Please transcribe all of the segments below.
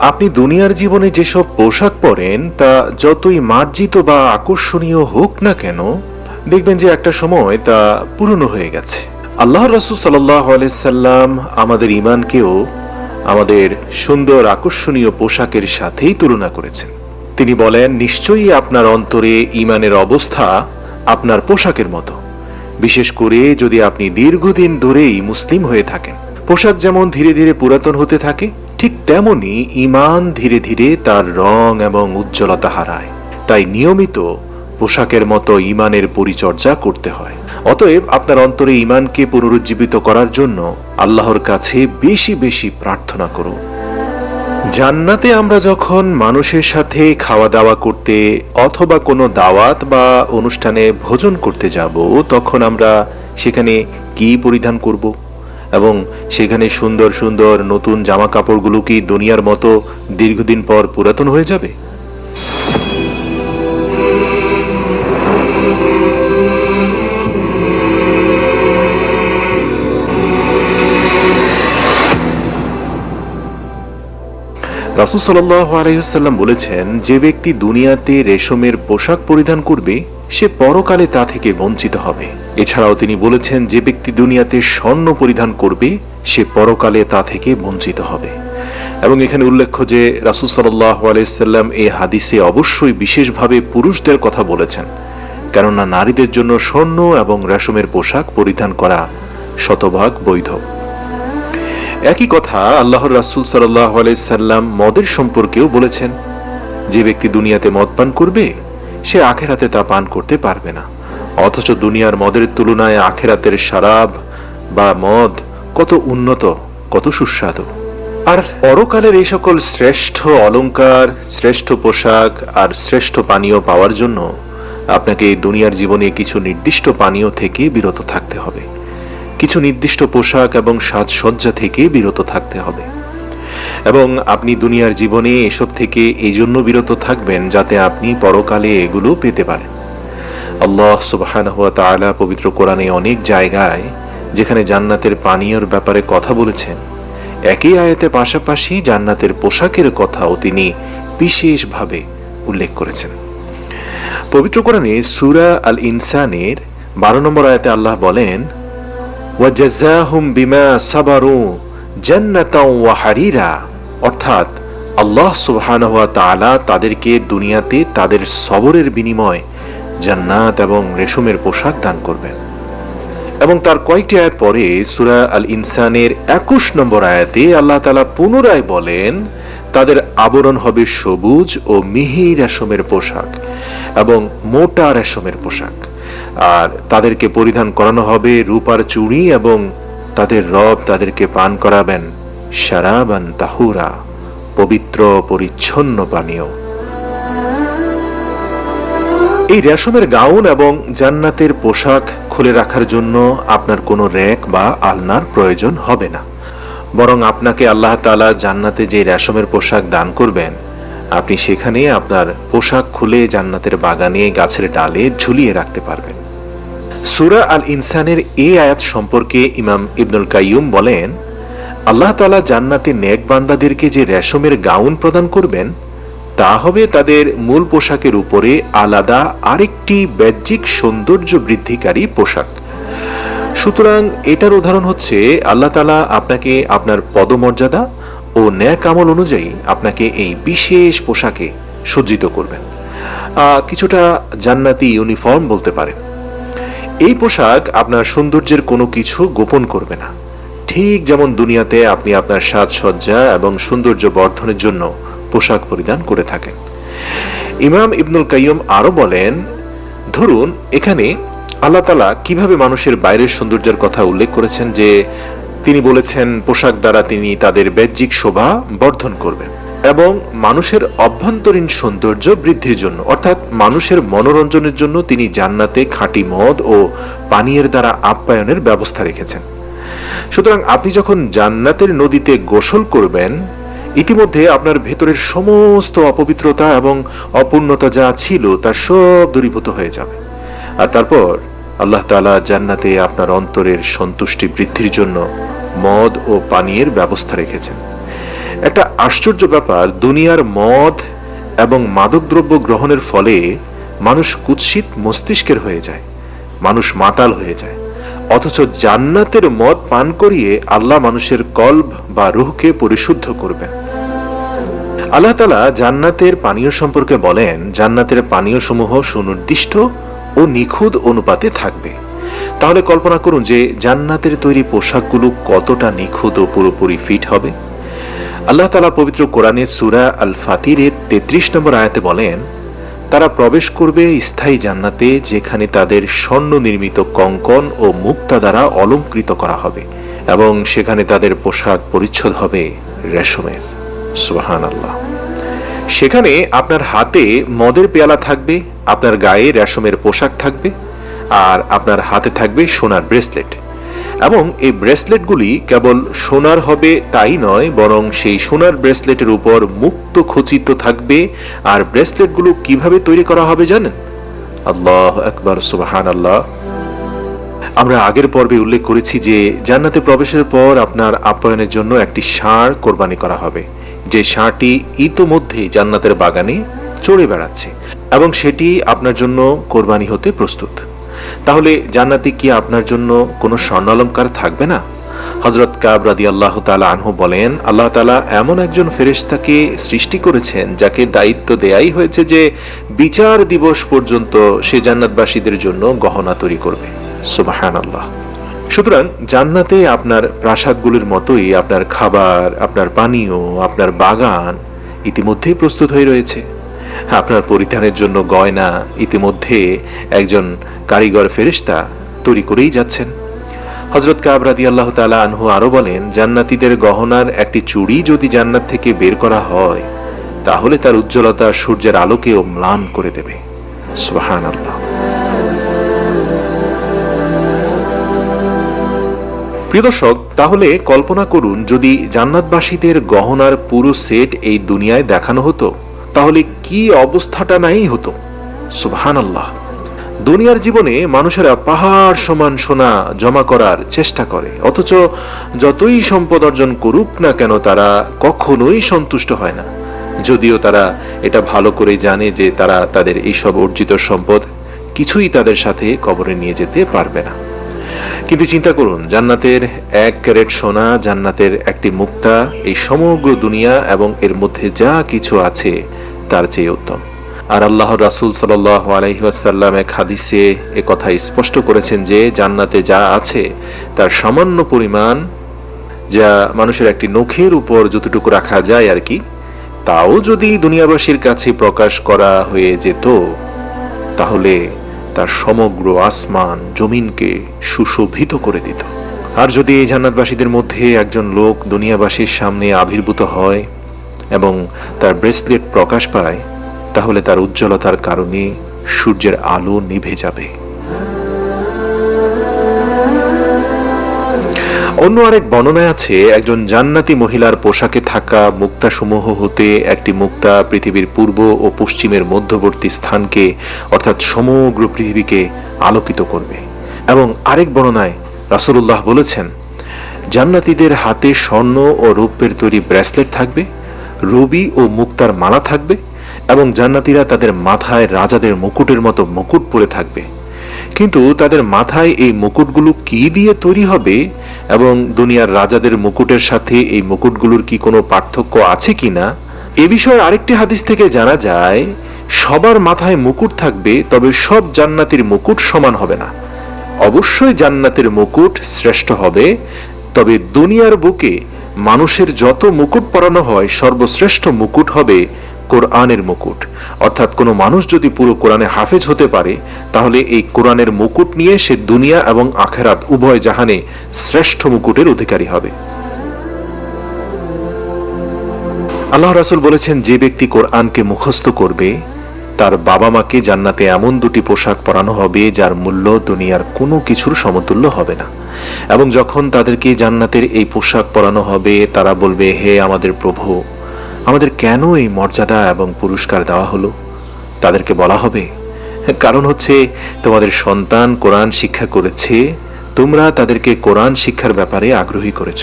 আপনি দুনিয়ার জীবনে যেসব পোশাক পরেন, তা যতই মার্জিত বা আকর্ষণীয় হোক না কেন, দেখবেন যে একটা সময় তা পুরনো হয়ে গেছে। আল্লাহ রসুল সাল্লাম আমাদের ইমানকেও আমাদের সুন্দর আকর্ষণীয় পোশাকের সাথেই তুলনা করেছেন। তিনি বলেন, নিশ্চয়ই আপনার অন্তরে ইমানের অবস্থা আপনার পোশাকের মতো। বিশেষ করে যদি আপনি দীর্ঘদিন ধরেই মুসলিম হয়ে থাকেন। পোশাক যেমন ধীরে ধীরে পুরাতন হতে থাকে ঠিক তেমনি ইমান ধীরে ধীরে তার রং এবং উজ্জ্বলতা হারায়। তাই নিয়মিত পোশাকের মতো ইমানের পরিচর্যা করতে হয়। অতএব আপনার অন্তরে ইমানকে পুনরুজ্জীবিত করার জন্য আল্লাহর কাছে বেশি বেশি প্রার্থনা করুন। জান্নাতে আমরা যখন মানুষের সাথে খাওয়া দাওয়া করতে অথবা কোনো দাওয়াত বা অনুষ্ঠানে ভোজন করতে যাব, তখন আমরা সেখানে কি পরিধান করব? এবং সেখানে সুন্দর সুন্দর নতুন জামা কাপড়গুলো কি দুনিয়ার মতো দীর্ঘদিন পর পুরাতন হয়ে যাবে? রাসুল সাল্লাহ আলহিহাল্লাম বলেছেন, যে ব্যক্তি দুনিয়াতে রেশমের পোশাক পরিধান করবে সে পরকালে তা থেকে বঞ্চিত হবে। এছাড়াও তিনি বলেছেন, যে ব্যক্তি দুনিয়াতে স্বর্ণ পরিধান করবে, সে পরকালে তা থেকে বঞ্চিত হবে। এবং এখানে উল্লেখ্য যে, রাসুল সাল্লাহ আলাইসাল্লাম এই হাদিসে অবশ্যই বিশেষভাবে পুরুষদের কথা বলেছেন, কেননা নারীদের জন্য স্বর্ণ এবং রেশমের পোশাক পরিধান করা শতভাগ বৈধ। একই কথা আল্লাহর রাসুল সাল্লাহ আলাইসাল্লাম মদের সম্পর্কেও বলেছেন, যে ব্যক্তি দুনিয়াতে মদ পান করবে সে আখেরাতে তা পান করতে পারবে না। অথচ দুনিয়ার মদের তুলনায় আখেরাতের শারাব বা মদ কত উন্নত, কত সুস্বাদু। আর পরকালের এই সকল শ্রেষ্ঠ অলংকার, শ্রেষ্ঠ পোশাক আর শ্রেষ্ঠ পানীয় পাওয়ার জন্য আপনাকে এই দুনিয়ার জীবনে কিছু নির্দিষ্ট পানীয় থেকে বিরত থাকতে হবে। কিছু নির্দিষ্ট পোশাক এবং সাজসজ্জা থেকে বিরত থাকতে হবে। এবং আপনি দুনিয়ার জীবনে এসব থেকে এই জন্য বিরত থাকবেন যাতে আপনি পরকালে এগুলো পেতে পারেন। আল্লাহ সুবাহান হুয়া তালা পবিত্র কোরআনে অনেক জায়গায়, যেখানে জান্নাতের পানীয়র ব্যাপারে কথা বলেছেন, একই আয়াতে পাশাপাশি জান্নাতের পোশাকের কথাও তিনি বিশেষভাবে উল্লেখ করেছেন। পবিত্র কোরআনে সুরা আল ইনসানের বারো নম্বর আয়াতে আল্লাহ বলেন ওয়াজাহুম বিমা সাবারু ওয়া হারিরা। অর্থাৎ আল্লাহ সুবহানাহু ওয়া তাআলা তাদেরকে দুনিয়াতে তাদের সবরের বিনিময় জান্নাত এবং রেশমের পোশাক দান করবেন। এবং তার কয়েকটি আয়াত পরে সুরা আল ইনসানের একুশ নম্বর আয়াতে আল্লাহ তালা পুনরায় বলেন, তাদের আবরণ হবে সবুজ ও মিহি রেশমের পোশাক এবং মোটা রেশমের পোশাক। আর তাদেরকে পরিধান করানো হবে রূপার চুড়ি এবং তাদের রব তাদেরকে পান করাবেন। সারাবান তাহুরা, পবিত্র পরিচ্ছন্ন পানীয়। এই রেশমের গাউন এবং জান্নাতের পোশাক খুলে রাখার জন্য আপনার কোনো র্যাক বা আলনার প্রয়োজন হবে না। বরং আপনাকে আল্লাহ তালা জান্নাতে যে রেশমের পোশাক দান করবেন, আপনি সেখানে আপনার পোশাক খুলে জান্নাতের বাগানে গাছের ডালে ঝুলিয়ে রাখতে পারবেন। সুরা আল ইনসানের এই আয়াত সম্পর্কে ইমাম ইবনুল কাইয়ুম বলেন, আল্লাহ তালা জান্নাতে নেক বান্দাদেরকে যে রেশমের গাউন প্রদান করবেন, তা হবে তাদের মূল পোশাকের উপরে আলাদা আরেকটি বাহ্যিক সৌন্দর্য বৃদ্ধিকারী পোশাক। সুতরাং এটার উদাহরণ হচ্ছে, আল্লাহ তালা আপনাকে আপনার পদমর্যাদা ও ন্যাক আমল অনুযায়ী আপনাকে এই বিশেষ পোশাকে সজ্জিত করবেন। কিছুটা জান্নাতি ইউনিফর্ম বলতে পারেন। এই পোশাক আপনার সৌন্দর্যের কোনো কিছু গোপন করবে না। ঠিক যেমন দুনিয়াতে আপনি আপনার সাজসজ্জা এবং সৌন্দর্য বর্ধনের জন্য পোশাক পরিধান করে থাকেন। ইমাম ইবনুল কাইয়ম আরও বলেন, ধরুন, এখানে আল্লাহ তালা কীভাবে মানুষের বাইরের সৌন্দর্যের কথা উল্লেখ করেছেন যে তিনি বলেছেন, পোশাক দ্বারা তিনি তাদের বাহ্যিক শোভা বর্ধন করবেন। এবং মানুষের অভ্যন্তরীণ সৌন্দর্য বৃদ্ধির জন্য। অর্থাৎ মানুষের মনোরঞ্জনের জন্য তিনি জান্নাতে খাঁটি মদ ও পানীয়ের দ্বারা আপ্যায়নের ব্যবস্থা রেখেছেন। সুতরাং আপনি যখন জান্নাতের নদীতে গোসল করবেন, ইতিমধ্যে আপনার ভেতরের সমস্ত অপবিত্রতা এবং অপূর্ণতা যা ছিল তা সব দূরীভূত হয়ে যাবে। আর তারপর আল্লাহ তালা জান্নাতে আপনার অন্তরের সন্তুষ্টি বৃদ্ধির জন্য মদ ও পানীয়ের ব্যবস্থা রেখেছেন। একটা আশ্চর্য ব্যাপার, দুনিয়ার মদ এবং মাদকদ্রব্য গ্রহণের ফলে মানুষ কুৎসিত মস্তিষ্কের হয়ে যায়, মানুষ মাতাল হয়ে যায়। অথচ জান্নাতের মদ পান করিয়ে আল্লাহ মানুষের কল্ব বা রুহকে পরিশুদ্ধ করবেন। আল্লাহ তালা জান্নাতের পানীয় সম্পর্কে বলেন, জান্নাতের পানীয় সমূহ সুনির্দিষ্ট ও নিখুঁত অনুপাতে থাকবে। তাহলে কল্পনা করুন যে জান্নাতের তৈরি পোশাকগুলো কতটা নিখুঁত ও পুরোপুরি ফিট হবে। আল্লাহ তালা পবিত্র কোরআনে সুরা আল ফাতিরের তেত্রিশ নম্বর আয়াতে বলেন, তারা প্রবেশ করবে স্থায়ী জান্নাতে যেখানে তাদের স্বর্ণ নির্মিত কঙ্কন ও মুক্তা দ্বারা অলঙ্কৃত করা হবে এবং সেখানে তাদের পোশাক পরিচ্ছদ হবে রেশমের। সুবাহান আল্লাহ সেখানে আপনার হাতে মদের পেয়ালা থাকবে, আপনার গায়ে রেশমের পোশাক থাকবে, আর আপনার হাতে থাকবে সোনার ব্রেসলেট। এবং এই ব্রেসলেটগুলি কেবল সোনার হবে তাই নয়, বরং সেই সোনার ব্রেসলেটের উপর মুক্ত খচিত থাকবে। আর ব্রেসলেটগুলো কীভাবে তৈরি করা হবে জানেন? আল্লাহ একবার সুবাহান আল্লাহ আমরা আগের পর্বে উল্লেখ করেছি যে জান্নাতে প্রবেশের পর আপনার আপ্যায়নের জন্য একটি ষাঁড় কোরবানি করা হবে। যে ষাঁড়টি ইতোমধ্যে জান্নাতের বাগানে চড়ে বেড়াচ্ছে এবং সেটি আপনার জন্য কোরবানি হতে প্রস্তুত। তাহলে জান্নাতে কি আপনার জন্য কোনো স্বর্ণালঙ্কার থাকবে না? হজরত কাব রাদি আল্লাহ তালা আনহু বলেন, আল্লাহ তালা এমন একজন ফেরেশতাকে সৃষ্টি করেছেন যাকে দায়িত্ব দেয়াই হয়েছে যে বিচার দিবস পর্যন্ত সে জান্নাতবাসীদের জন্য গহনা তৈরি করবে। সুবাহান আল্লাহ সুতরাং জান্নাতে আপনার প্রাসাদগুলির মতোই আপনার খাবার, আপনার পানীয়, আপনার বাগান ইতিমধ্যেই প্রস্তুত হয়ে রয়েছে। আপনার পরিধানের জন্য গয়না ইতিমধ্যে একজন কারিগর ফেরিস্তা তৈরি করেই যাচ্ছেন। হজরত কাবরাদি আল্লাহ তালা আনহু আরও বলেন, জান্নাতীদের গহনার একটি চুড়ি যদি জান্নাত থেকে বের করা হয়, তাহলে তার উজ্জ্বলতা সূর্যের আলোকেও ম্লান করে দেবে। সুবাহান আল্লাহ প্রিয় দর্শক, তাহলে কল্পনা করুন, যদি জান্নাতবাসীদের গহনার পুরো সেট এই দুনিয়ায় দেখানো হতো তাহলে কি অবস্থাটা নাই হতো? সুবহান আল্লাহ দুনিয়ার জীবনে মানুষেরা পাহাড় সমান সোনা জমা করার চেষ্টা করে, অথচ যতই সম্পদ অর্জন করুক না কেন তারা কখনোই সন্তুষ্ট হয় না। যদিও তারা এটা ভালো করে জানে যে তারা তাদের এইসব অর্জিত সম্পদ কিছুই তাদের সাথে কবরে নিয়ে যেতে পারবে না। কিন্তু চিন্তা করুন, জান্নাতের এক ক্যারেট সোনা, জান্নাতের একটি মুক্তা, এই সমগ্র দুনিয়া এবং এর মধ্যে যা কিছু আছে তার চেয়ে উত্তম। আর আল্লাহ রাসুল সাল আলহিহাসাল্লাম এক হাদিসে এ কথা স্পষ্ট করেছেন যে, জান্নাতে যা আছে তার সামান্য পরিমাণ যা মানুষের একটি নখের উপর যতটুকু রাখা যায় আর কি, তাও যদি দুনিয়াবাসীর কাছে প্রকাশ করা হয়ে যেত, তাহলে তার সমগ্র আসমান জমিনকে সুশোভিত করে দিত। আর যদি এই জান্নাতবাসীদের মধ্যে একজন লোক দুনিয়াবাসীর সামনে আবির্ভূত হয় এবং তার ব্রেসলেট প্রকাশ পায়, তাহলে তার উজ্জ্বলতার কারণে সূর্যের আলো নিভে যাবে। অন্য আরেক বর্ণনায় আছে, একজন জান্নাতি মহিলার পোশাকে থাকা মুক্তাসমূহ হতে একটি মুক্তা পৃথিবীর পূর্ব ও পশ্চিমের মধ্যবর্তী স্থানকে, অর্থাৎ সমগ্র পৃথিবীকে আলোকিত করবে। এবং আরেক বর্ণনায় রাসুল্লাহ বলেছেন, জান্নাতিদের হাতে স্বর্ণ ও রৌপ্যের তৈরি ব্রেসলেট থাকবে। রবি ও মুক্তার মালা থাকবে এবং জান্নাতিরা তাদের মাথায় রাজাদের মুকুটের মতো মুকুট পরে থাকবে। কিন্তু তাদের মাথায় এই মুকুটগুলো কি দিয়ে তৈরি হবে এবং দুনিয়ার রাজাদের মুকুটের সাথে এই মুকুটগুলোর কি কোনো পার্থক্য আছে কিনা? এ বিষয়ে আরেকটি হাদিস থেকে জানা যায়, সবার মাথায় মুকুট থাকবে, তবে সব জান্নাতির মুকুট সমান হবে না। অবশ্যই জান্নাতের মুকুট শ্রেষ্ঠ হবে, তবে দুনিয়ার বুকে মানুষের যত মুকুট পরানো হয়, সর্বশ্রেষ্ঠ মুকুট হবে কোরআনের মুকুট। অর্থাৎ কোনো মানুষ যদি পুরো কোরআনে হাফেজ হতে পারে, তাহলে এই কোরআনের মুকুট নিয়ে সে দুনিয়া এবং আখেরাত উভয় জাহানে শ্রেষ্ঠ মুকুটের অধিকারী হবে। আল্লাহ রাসুল বলেছেন, যে ব্যক্তি কোরআনকে মুখস্থ করবে, তার বাবা মাকে জান্নাতে এমন দুটি পোশাক পরানো হবে, যার মূল্য দুনিয়ার কোনো কিছুর সমতুল্য হবে না। এবং যখন তাদেরকে জান্নাতের এই পোশাক পরানো হবে, তারা বলবে, হে আমাদের প্রভু, আমাদের কেন এই মর্যাদা এবং পুরস্কার দেওয়া হলো? তাদেরকে বলা হবে, কারণ হচ্ছে তোমাদের সন্তান কোরআন শিক্ষা করেছে, তোমরা তাদেরকে কোরআন শিক্ষার ব্যাপারে আগ্রহী করেছ।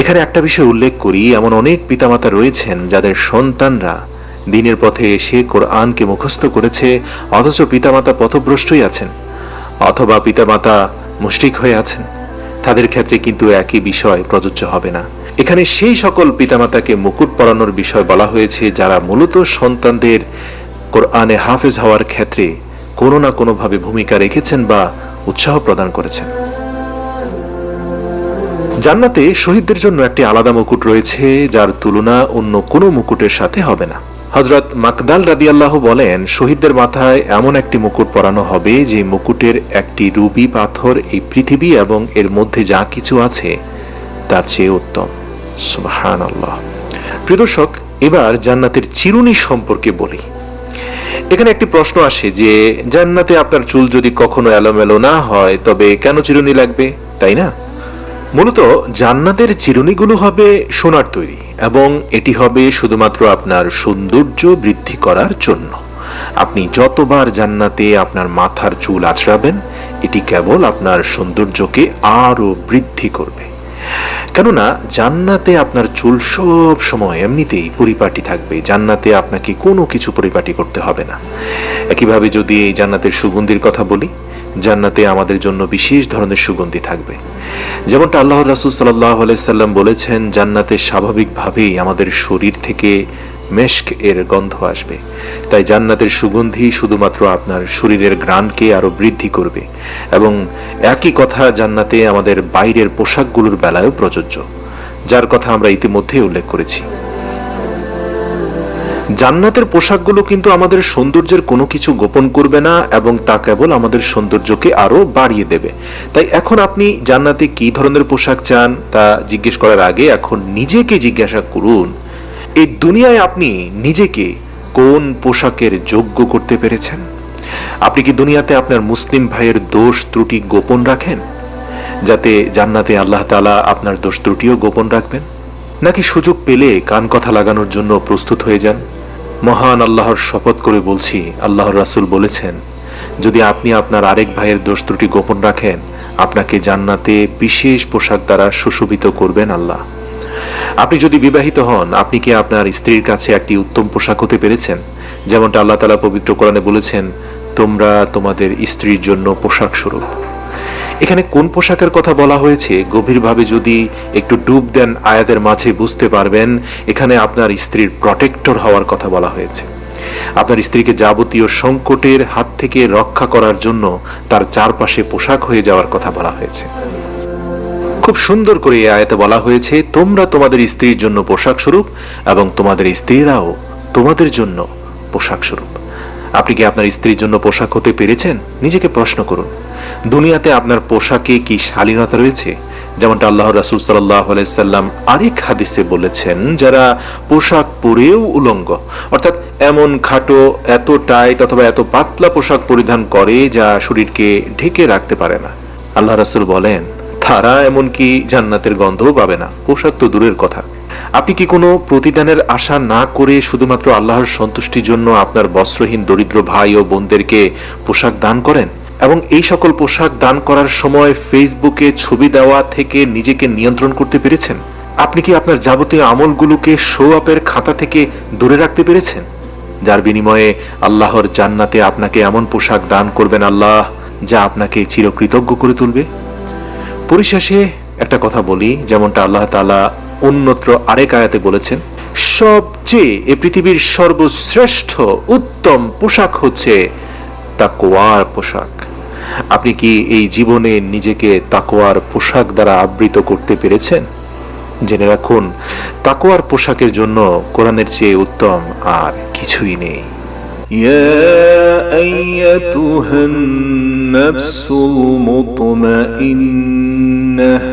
এখানে একটা বিষয় উল্লেখ করি, এমন অনেক পিতামাতা রয়েছেন যাদের সন্তানরা দিনের পথে এসে কোরআনকে মুখস্থ করেছে, অথচ পিতামাতা পথভ্রষ্টই আছেন, অথবা পিতামাতা মুষ্টিক হয়ে আছেন। তাদের ক্ষেত্রে কিন্তু একই বিষয় প্রযোজ্য হবে না। এখানে সেই সকল পিতামাতাকে মুকুট পরানোর বিষয় বলা হয়েছে, যারা মূলত সন্তানদের কোরআনে হাফেজ হওয়ার ক্ষেত্রে কোনো না কোনোভাবে ভূমিকা রেখেছেন বা উৎসাহ প্রদান করেছেন। জান্নাতে শহীদদের জন্য একটি আলাদা মুকুট রয়েছে, যার তুলনা অন্য কোনো মুকুটের সাথে হবে না। হজরত মাকদাল রাদিয়াল্লাহ বলেন, শহীদদের মাথায় এমন একটি মুকুট পরানো হবে যে মুকুটের একটি রুবি পাথর এই পৃথিবী এবং এর মধ্যে যা কিছু আছে তার চেয়ে উত্তম। সুবহান আল্লাহ প্রিয়দর্শক এবার জান্নাতের চিরুনি সম্পর্কে বলি। এখানে একটি প্রশ্ন আসে যে, জান্নাতে আপনার চুল যদি কখনো এলোমেলো না হয়, তবে কেন চিরুনি লাগবে? তাই না? মূলত জান্নাতের চিরুনিগুলো হবে সোনার তৈরি। এবং এটি হবে শুধুমাত্র আপনার সৌন্দর্য বৃদ্ধি করার জন্য। আপনি যতবার জান্নাতে আপনার মাথার চুল আছড়াবেন, এটি কেবল আপনার সৌন্দর্যকে আরও বৃদ্ধি করবে। কেননা, জান্নাতে আপনার চুল সব সময় এমনিতেই পরিপাটি থাকবে। জান্নাতে আপনাকে কোনো কিছু পরিপাটি করতে হবে না। একইভাবে যদি এই জান্নাতের সুগন্ধির কথা বলি জান্নাতে আমাদের জন্য বিশেষ ধরনের সুগন্ধি থাকবে। যেমনটা আল্লাহ রাসুল সাল্লাহ সাল্লাম বলেছেন, জান্নাতে স্বাভাবিকভাবেই আমাদের শরীর থেকে মেশক এর গন্ধ আসবে। তাই জান্নাতের সুগন্ধি শুধুমাত্র আপনার শরীরের গ্রাণকে আরও বৃদ্ধি করবে এবং একই কথা জান্নাতে আমাদের বাইরের পোশাকগুলোর বেলায়ও প্রযোজ্য, যার কথা আমরা ইতিমধ্যেই উল্লেখ করেছি। জান্নাতের পোশাকগুলো কিন্তু আমাদের সৌন্দর্যের কোনো কিছু গোপন করবে না এবং তা কেবল আমাদের সৌন্দর্যকে আরও বাড়িয়ে দেবে। তাই এখন আপনি জান্নাতে কি ধরনের পোশাক চান তা জিজ্ঞেস করার আগে এখন নিজেকে জিজ্ঞাসা করুন, এই দুনিয়ায় আপনি নিজেকে কোন পোশাকের যোগ্য করতে পেরেছেন? আপনি কি দুনিয়াতে আপনার মুসলিম ভাইয়ের দোষ ত্রুটি গোপন রাখেন, যাতে জান্নাতে আল্লাহ তালা আপনার দোষ ত্রুটিও গোপন রাখবেন? নাকি সুযোগ পেলে কান কথা লাগানোর জন্য প্রস্তুত হয়ে যান? মহান আল্লাহর শপথ করে বলছি, আল্লাহর রাসুল বলেছেন, যদি আপনি আপনার আরেক ভাইয়ের দোষ ত্রুটি গোপন রাখেন, আপনাকে জান্নাতে বিশেষ পোশাক দ্বারা সুশোভিত করবেন আল্লাহ। আপনি যদি বিবাহিত হন, আপনি কি আপনার স্ত্রীর কাছে একটি উত্তম পোশাক হতে পেরেছেন? যেমনটা আল্লাহ তালা পবিত্র কোরআনে বলেছেন, তোমরা তোমাদের স্ত্রীর জন্য পোশাক স্বরূপ। এখানে কোন পোশাকের কথা বলা হয়েছে? গভীরভাবে যদি একটু ডুব দেন আয়াতের মাঝে, বুঝতে পারবেন এখানে আপনার স্ত্রীর প্রটেক্টর হওয়ার কথা বলা হয়েছে। আপনার স্ত্রীকে যাবতীয় সংকটের হাত থেকে রক্ষা করার জন্য তার চারপাশে পোশাক হয়ে যাওয়ার কথা বলা হয়েছে। খুব সুন্দর করে এই আয়াতে বলা হয়েছে, তোমরা তোমাদের স্ত্রীর জন্য পোশাক স্বরূপ এবং তোমাদের স্ত্রীরাও তোমাদের জন্য পোশাক স্বরূপ। আপনি কি আপনার স্ত্রীর জন্য পোশাক হতে পেরেছেন? নিজেকে প্রশ্ন করুন। দুনিয়াতে আপনার পোশাকে কি শালীনতা রয়েছে? যেমনটা আল্লাহ রাসুল সাল্লাহ সাল্লাম আরেক হাদিসে বলেছেন, যারা পোশাক পরেও উলঙ্গ, অর্থাৎ এমন খাটো, এত টাইট অথবা এত পাতলা পোশাক পরিধান করে যা শরীরকে ঢেকে রাখতে পারে না। আল্লাহ রাসুল বলেন, তারা এমনকি জান্নাতের গন্ধও পাবে না। পোশাক তো দূরের কথা। আপনি কি কোনো প্রতিদানের আশা না করে শুধুমাত্র আল্লাহর সন্তুষ্টির জন্য আপনার বস্ত্রহীন দরিদ্র ভাই ও বোনদেরকে পোশাক দান করেন? এবং এই সকল পোশাক দান করার সময় ফেসবুকে ছবি দেওয়া থেকে নিজেকে নিয়ন্ত্রণ করতে পেরেছেন? আপনি কি আপনার যাবতীয় আমলগুলোকে শো আপের খাতা থেকে দূরে রাখতে পেরেছেন? যার বিনিময়ে আল্লাহর জান্নাতে আপনাকে এমন পোশাক দান করবেন আল্লাহ যা আপনাকে চিরকৃতজ্ঞ করে তুলবে? পরিশেষে একটা কথা বলি, যেমনটা আল্লাহ তালা অন্যত্র আরেক আয়াতে বলেছেন সবচেয়ে এ পৃথিবীর সর্বশ্রেষ্ঠ উত্তম পোশাক হচ্ছে তাকোয়ার পোশাক আপনি কি এই জীবনে নিজেকে তাকোয়ার পোশাক দ্বারা আবৃত করতে পেরেছেন জেনে রাখুন তাকোয়ার পোশাকের জন্য কোরআনের চেয়ে উত্তম আর কিছুই নেই يا أيتها النفس المطمئنة